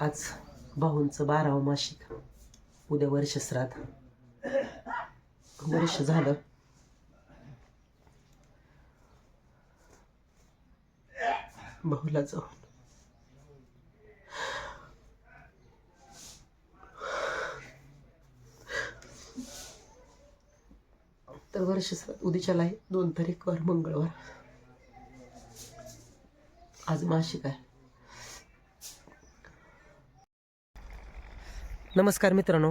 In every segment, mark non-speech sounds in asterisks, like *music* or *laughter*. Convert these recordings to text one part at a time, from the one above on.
आज भाऊंचं बारावं मासिक. उद्या वर्ष श्राद्ध. वर्ष झालं. भाऊला जाऊन. तर वर्ष उद्याच्याला आहे. दोन तारीखवार मंगळवार. आज मासिक आहे. नमस्कार मित्रांनो.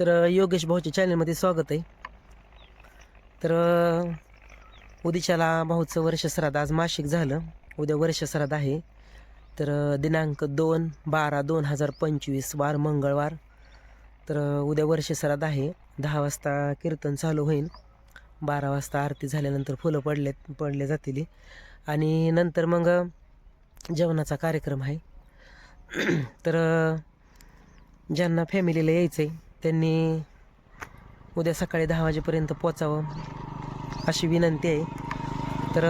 तर योगेश भाऊच्या चॅनलमध्ये स्वागत आहे. तर अ, उद्याच्याला भाऊचं वर्षश्राद्ध आज मासिक झालं. उद्या वर्षश्राद्ध आहे. तर दिनांक दोन बारा दोन हजार पंचवीस वार मंगळवार. तर उद्या वर्षश्राद्ध आहे. दहा वाजता कीर्तन चालू होईल. बारा वाजता आरती झाल्यानंतर फुलं पडले पडले जातील. आणि नंतर मग जेवणाचा कार्यक्रम आहे. तर ज्यांना फॅमिलीला यायचं आहे त्यांनी उद्या सकाळी दहा वाजेपर्यंत पोचावं अशी विनंती आहे. तर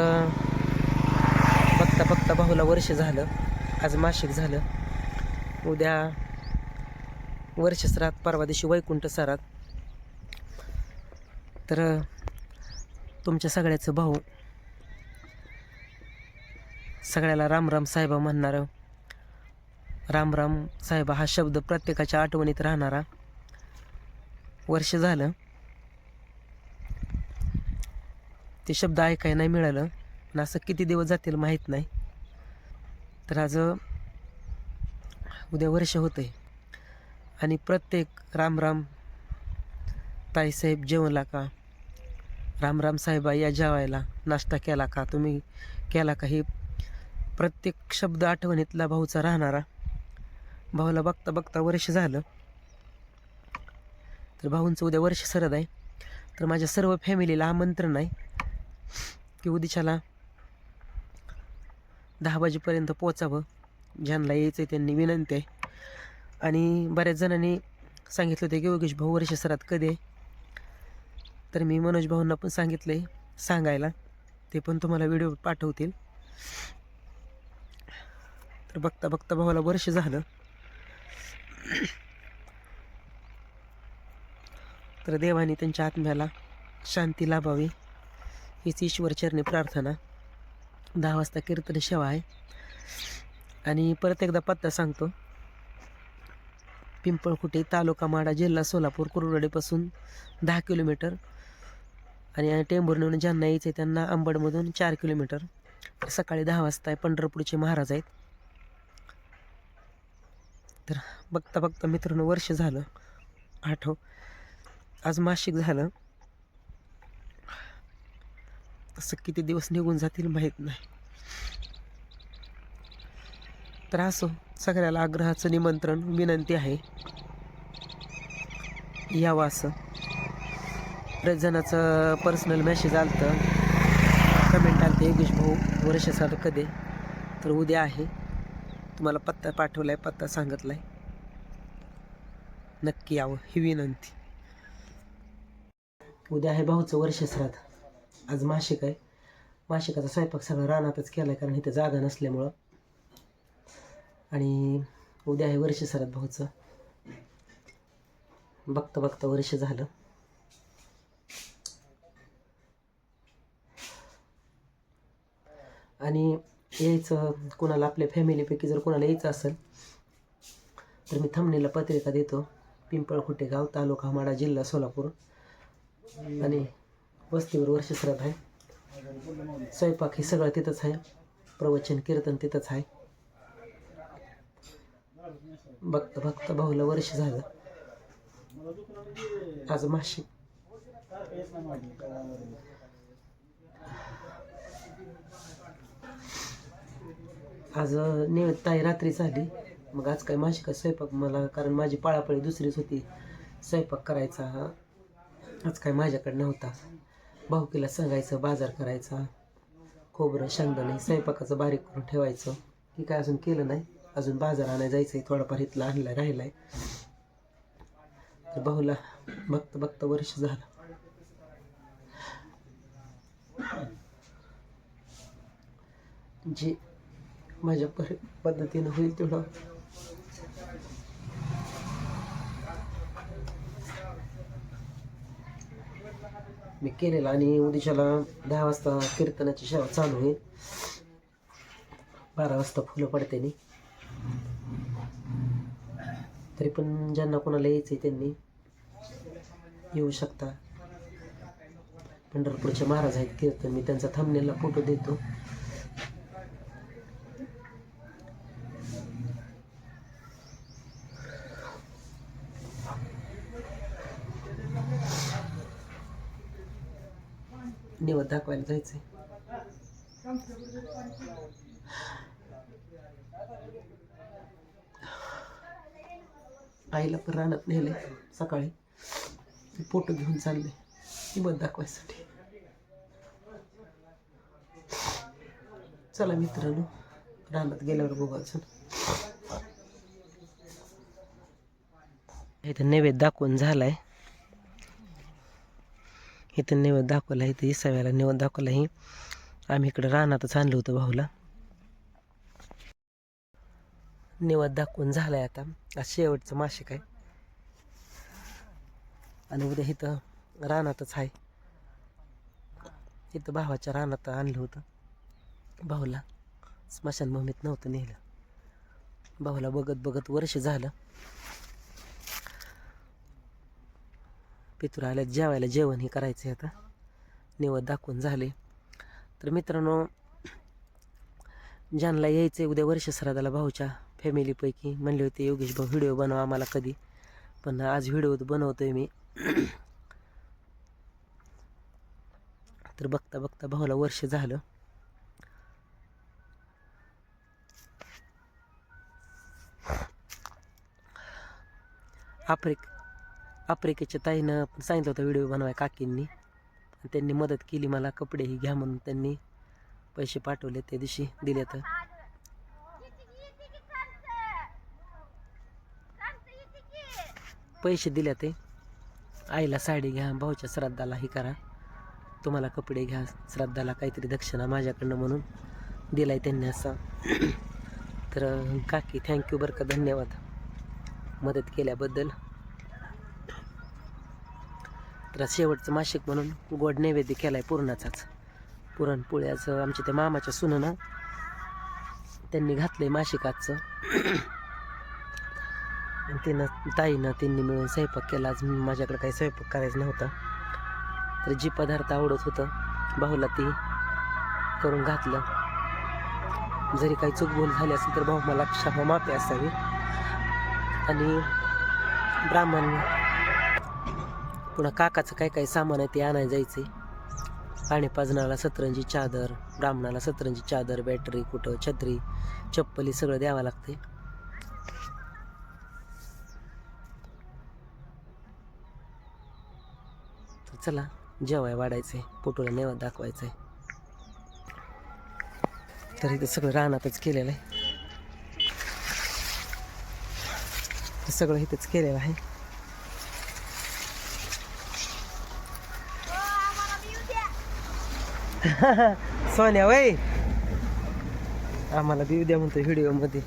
बघता बघता भाऊला वर्ष झालं आज मासिक झालं. उद्या वर्ष परवा दिवशी वैकुंठ सरात. तर तुमच्या सगळ्याचं भाऊ सगळ्याला रामराम साहेबा म्हणणारं राम राम साहेबा हा शब्द प्रत्येकाच्या आठवणीत राहणारा वर्ष झालं. ते शब्द ऐकाय नाही मिळालं आणि असं किती दिवस जातील माहीत नाही. तर आज उद्या वर्ष होतं आहे आणि प्रत्येक राम राम ताईसाहेब जेवला का? राम राम साहेबा या जेवायला नाश्ता केला का? तुम्ही केला का? हे प्रत्येक शब्द आठवणीतला भाऊचा राहणारा भाऊला बघता बघता वर्ष झालं. तर भाऊंचं उद्या वर्ष सरद आहे. तर माझ्या सर्व फॅमिलीला आमंत्रण आहे की उद्याच्याला दहा वाजेपर्यंत पोचावं. ज्यांना यायचं आहे त्यांनी विनंती आहे. आणि बऱ्याच जणांनी सांगितलं होतं की योगेश भाऊ वर्ष सरात कधी आहे? तर मी मनोज भाऊंना पण सांगितलं आहे सांगायला. ते पण तुम्हाला व्हिडिओ पाठवतील. तर बघता बघता भावाला वर्ष झालं. *coughs* तर देवाने त्यांच्या आत्म्याला शांती लाभावी हीच ईश्वरचरणी प्रार्थना. दहा वाजता कीर्तन सेवा आहे. आणि परत एकदा पत्ता सांगतो. पिंपळखुटे तालुका माडा जिल्हा सोलापूर कुरुडवाडीपासून दहा किलोमीटर. आणि टेंभुर्णीहून ज्यांना यायचं आहे त्यांना अंबडमधून चार किलोमीटर. सकाळी दहा वाजता आहे पंढरपूरचे महाराज आहेत. तर बघता बघता मित्रांनो वर्ष झालं. आठव. आज मासिक झालं. असं किती दिवस निघून जातील माहीत नाही. तर असो सगळ्याला आग्रहाचं निमंत्रण विनंती आहे. यावं असं. बरेच जणाचं पर्सनल मेसेज आलतं. कमेंट आलते योगेश भाऊ वर्षासारखं कधी? तर उद्या आहे. तुम्हाला पत्ता पाठवला आहे पत्ता सांगितलाय. नक्की यावं ही विनंती. उद्या आहे भाऊचं वर्ष श्राद्ध आज मासिक आहे. मासिकाचा स्वयंपाक सगळा रानातच केला आहे कारण इथं जागा नसल्यामुळं. आणि उद्या आहे वर्ष श्राद्ध भाऊचं. बघता बघता वर्ष झालं. आणि यायचं कोणाला आपल्या फॅमिलीपैकी जर कोणाला यायचं असेल तर मी थमणीला पत्रिका देतो. पिंपळखुटे गाव तालुका माडा जिल्हा सोलापूर. आणि वस्तीवर वर्षश्राद्ध आहे. स्वयंपाक हे सगळं तिथंच आहे. प्रवचन कीर्तन तिथंच आहे. भक्त भक्त भाऊला वर्ष झालं. आज मासिक आज नियमित ताई रात्री झाली. मग आज काय माझी का स्वयंपाक? मला कारण माझी पाळापळी दुसरीच होती. स्वयंपाक करायचा. आज काय माझ्याकडे नव्हता. भाऊकीला सांगायचं बाजार करायचा. खोबरं शेंगदाणे स्वयंपाकाचं बारीक करून ठेवायचं. की काय अजून केलं नाही. अजून बाजार आणायला जायचं आहे थोडाफार इथला आणलाय राहिलाय. तर भाऊला बघता बघता वर्ष झालं. जे माझ्या पर पद्धतीनं होईल तेवढं. मी केलेला आणि उदिशाला दहा वाजता कीर्तनाची शाळा चालू होईल बारा वाजता फुलं पडते तरी पण ज्यांना कोणाला यायचं आहे त्यांनी येऊ शकता. पंढरपूरचे महाराज आहेत कीर्तन. मी त्यांचा थांबण्याला फोटो देतो. निवड दाखवायला जायचंय. आईला पण रानात नेले सकाळी. फोटो घेऊन चालले. निवड दाखवायसाठी. चला मित्रांनो रानात गेल्यावर बघायचं इथं नैवेद्य दाखवून झालाय. इथं नैवेद्य दाखवला इथं इसाव्याला नैवेद्य दाखवला ही आम्ही इकडं रानातच आणलं होतं भाऊला. निवद दाखवून झालाय आता. आज शेवटचं मासिक आहे. आणि उद्या इथं रानातच आहे. इथं भावाच्या रानात आणलं होतं. भाऊला स्मशानभूमीत नव्हतं नेलं. भाऊला बघत बघत वर्ष झालं. पितूर आल्या जेवायला जेवण हे करायचं आहे आता. निवड दाखवून झाले. तर मित्रांनो ज्यांना यायचं आहे उद्या वर्ष श्राद्धाला भाऊच्या फॅमिलीपैकी म्हणले होते योगेश भाऊ व्हिडिओ बनवा आम्हाला कधी. पण आज व्हिडिओ बनवतोय मी. तर बघता बघता भाऊला वर्ष झालं. आफ्रिक आफ्रिकेच्या ताईनं पण सांगितलं होतं व्हिडिओ बनवाय काकींनी. आणि त्यांनी मदत केली मला कपडेही घ्या म्हणून त्यांनी पैसे पाठवले त्या दिवशी दिले तर. पैसे दिले ते. आईला साडी घ्या भाऊच्या श्राद्धाला हे करा. तुम्हाला कपडे घ्या श्राद्धाला काहीतरी दक्षिणा माझ्याकडनं म्हणून दिलाय त्यांनी असा. तर काकी थँक्यू बरं का धन्यवाद. मदत केल्याबद्दल तर शेवटचं मासिक म्हणून गोड नैवेद्य केलाय पुरणाचाच. पुरणपोळ्याचं आमच्या त्या मामाच्या सुननं त्यांनी घातलंय मासिकाचं आणि तिनं ताईनं त्यांनी मिळून स्वयंपाक केला. आज माझ्याकडे काही स्वयंपाक करायचा नव्हता. तर जी पदार्थ आवडत होतं भाऊला ती करून घातलं. जरी काही चुकभूल झाली असेल तर भाऊ मला क्षमा माफी असावी. आणि ब्राह्मण पुन्हा काकाचं काय काय सामान आहे ते आणायला जायचे पाणी पाजनाला सतरंजी चादर ब्राह्मणाला सतरंजी चादर बॅटरी कुठं छत्री चप्पली सगळं द्यावं लागते तर चला जेवाय वाढायचंय फोटोला दाखवायचं दाखवायचंय. तर इथं सगळं रानातच केलेलं आहे. सगळं इथंच केलेलं आहे. सोन्या वय आम्हाला देऊ द्या म्हणतो व्हिडिओमध्ये.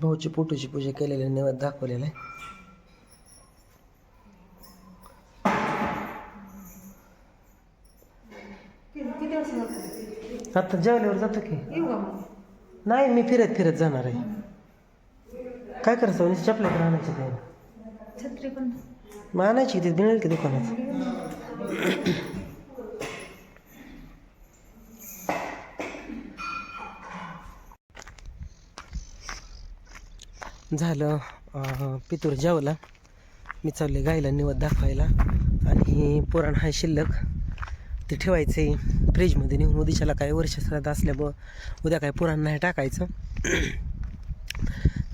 भाऊची फोटोची पूजा केलेली नैवेद्य दाखवलेलं आहे. आता जेवल्यावर जातो की? नाही मी फिरत फिरत जाणार आहे. काय करायचं चपल्या पण आणायची काय छत्री पण. मानायची आणायची ती मिळेल की दुकानात झालं पितूर जेवला. मी चालले गायला निवत दाखवायला. आणि पुराण हा शिल्लक. ते ठेवायचे फ्रीजमध्ये नेऊन. उद्याच्याला काय वर्ष श्राद्ध असल्यामुळं उद्या काय पुराण नाही टाकायचं.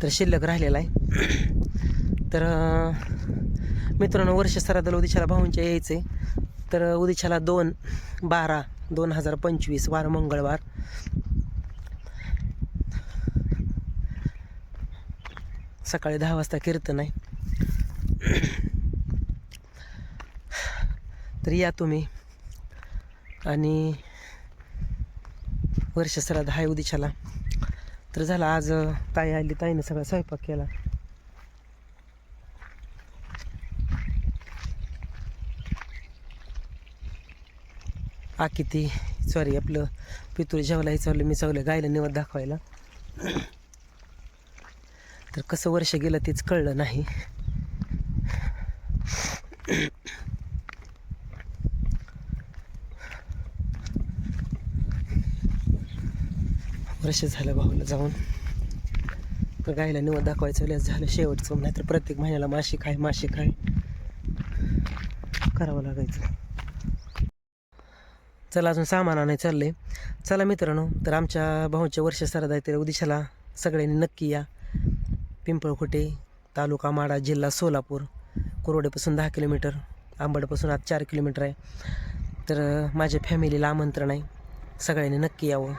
तर शिल्लक राहिलेला आहे. तर मित्रांनो वर्ष श्राद्धाला उदिशाला भाऊंच्या यायचे तर उदिशाला दोन बारा दोन हजार पंचवीस वार मंगळवार. सकाळी दहा वाजता कीर्तन आहे. तर या तुम्ही. आणि वर्ष श्राद्ध हाय उदिशाला. तर झालं आज ताई आली ताईनं सगळा स्वयंपाक केला. आकिती सॉरी आपलं पितुरी जेवला हे चाललं मी चावलं गायला निवड दाखवायला. तर कसं वर्ष गेलं तेच कळलं नाही. वर्ष झालं भाऊला जाऊन. तर गायला निवड दाखवायचं लस झालं शेवटचं नाही तर प्रत्येक महिन्याला मासिक आहे मासिक आहे करावं लागायचं. चला अजून सामान आणायचं चाललं. आहे चला मित्रांनो तर आमच्या भाऊच्या वर्ष सरदा आहे तर उदिशाला सगळ्यांनी नक्की या. पिंपळखुटे तालुका माडा जिल्हा सोलापूर कुरोडेपासून दहा किलोमीटर आंबडपासून आज चार किलोमीटर आहे. तर माझ्या फॅमिलीला आमंत्रण आहे. सगळ्यांनी नक्की यावं.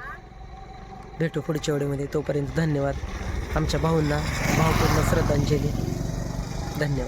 भेटू पुढच्या वेळेमध्ये तोपर्यंत धन्यवाद. आमच्या भाऊंना भावपूर्ण श्रद्धांजली. धन्यवाद.